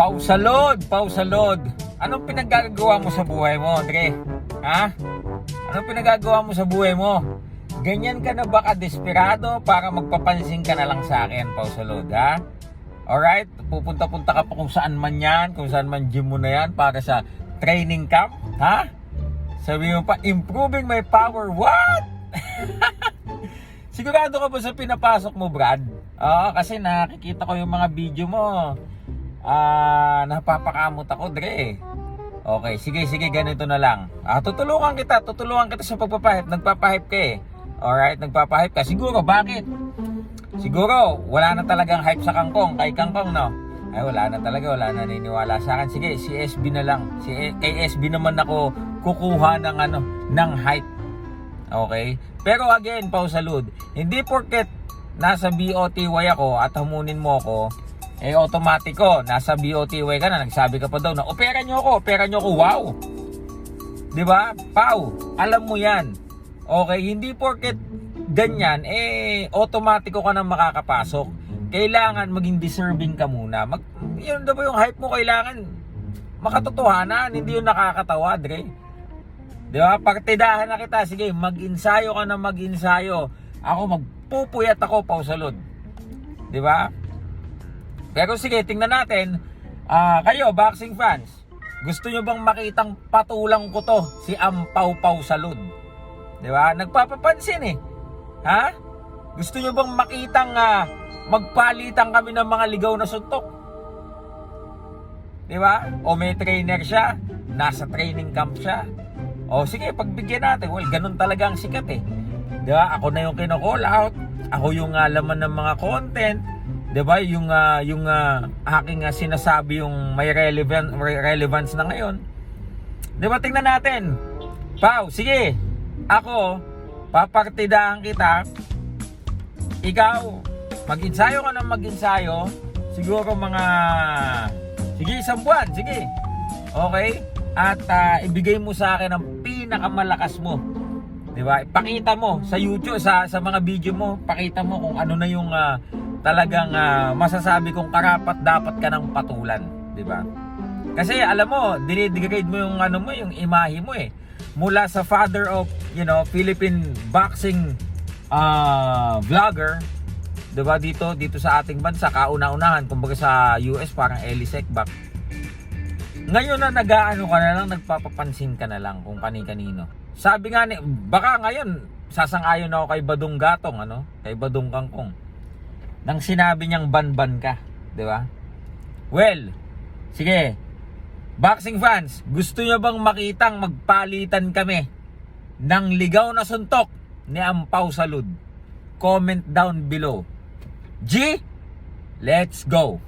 Pausalod, pausalod. Anong pinagagawa mo sa buhay mo, Andre? Ha? Anong pinagagawa mo sa buhay mo? Ganyan ka na ba ka-desperado para magpapansin ka na lang sa akin, pausalod, ha? Alright? Pupunta-punta ka pa kung saan man yan, kung saan man gym mo na yan para sa training camp, ha? Sabi mo pa, improving my power. What? Sigurado ka ba sa pinapasok mo, Brad? Oo, kasi nakikita ko yung mga video mo. Ah, napapakamot ako, Dre. Okay, sige, sige, ganito na lang. Ah, tutulungan kita, tutulungan kita sa pagpapahip. Nagpapahip ka eh. Alright, nagpapahip ka. Siguro, bakit? Siguro, wala na talagang hype sa kangkong. Kay kangkong, no? Ay, wala na talaga. Wala na naniniwala sa akin. Sige, si SB na lang. Si, kay SB naman ako kukuha ng ano, ng hype. Okay? Pero again, pausalud. Hindi porket nasa BOTY ako at hamunin mo ako, eh automatiko, nasa BOTY ka na, nagsabi ka pa daw na, opera nyo ako, opera nyo ako, wow! Ba? Pau, alam mo yan. Okay, hindi porket ganyan, eh, automatiko ka na makakapasok. Kailangan maging deserving ka muna. Mag, yun daw ba yung hype mo, kailangan makatotohanan, hindi yung nakakatawa, Dre. Di ba? Partidahan na kita. Sige, mag-insayo ka na mag-insayo. Ako, magpupuyat ako, pausalod. Di ba? Pero sige, tingnan natin. Ah, kayo, boxing fans. Gusto nyo bang makitang patulang ko to? Si Ampaw Pau Salud. Di ba? Nagpapapansin eh. Ha? Gusto nyo bang makitang ah, magpalitan kami ng mga ligaw na suntok? Di ba? O may trainer siya, nasa training camp siya. O sige, pagbigyan natin. Well, ganun talaga ang sikat eh. Di ba? Ako na yung kino-call out. Ako yung uh, laman ng mga content. Di ba? Yung, ah, yung ah, aking ah, sinasabi yung may relevant, relevance na ngayon. Di ba? Tingnan natin. Pau, sige. Ako, papartidahan kita. Ikaw, mag-ensayo ka ng mag-ensayo. Siguro mga... Sige, isang buwan. Sige. Okay? At ah, ibigay mo sa akin ang pinakamalakas mo. 'Di ba? Ipakita mo sa YouTube sa sa mga video mo, pakita mo kung ano na yung ah, talagang ah, masasabi kong karapat dapat ka ng patulan, 'di ba? Kasi alam mo, dinidegrade mo yung ano mo, yung imahe mo eh. Mula sa father of, you know, Philippine boxing ah, vlogger, 'di ba dito dito sa ating bansa kauna-unahan kumbaga sa US parang Eli Sekbak ngayon na nag-aano ka na lang, nagpapapansin ka na lang kung kani-kanino. Sabi nga ni, baka ngayon, sasang-ayon ako kay Badong Gatong, ano? Kay Badong Kangkong. Nang sinabi niyang ban-ban ka, di ba? Well, sige, boxing fans, gusto niyo bang makitang magpalitan kami ng ligaw na suntok ni Ampaw Salud? Comment down below. G, let's go!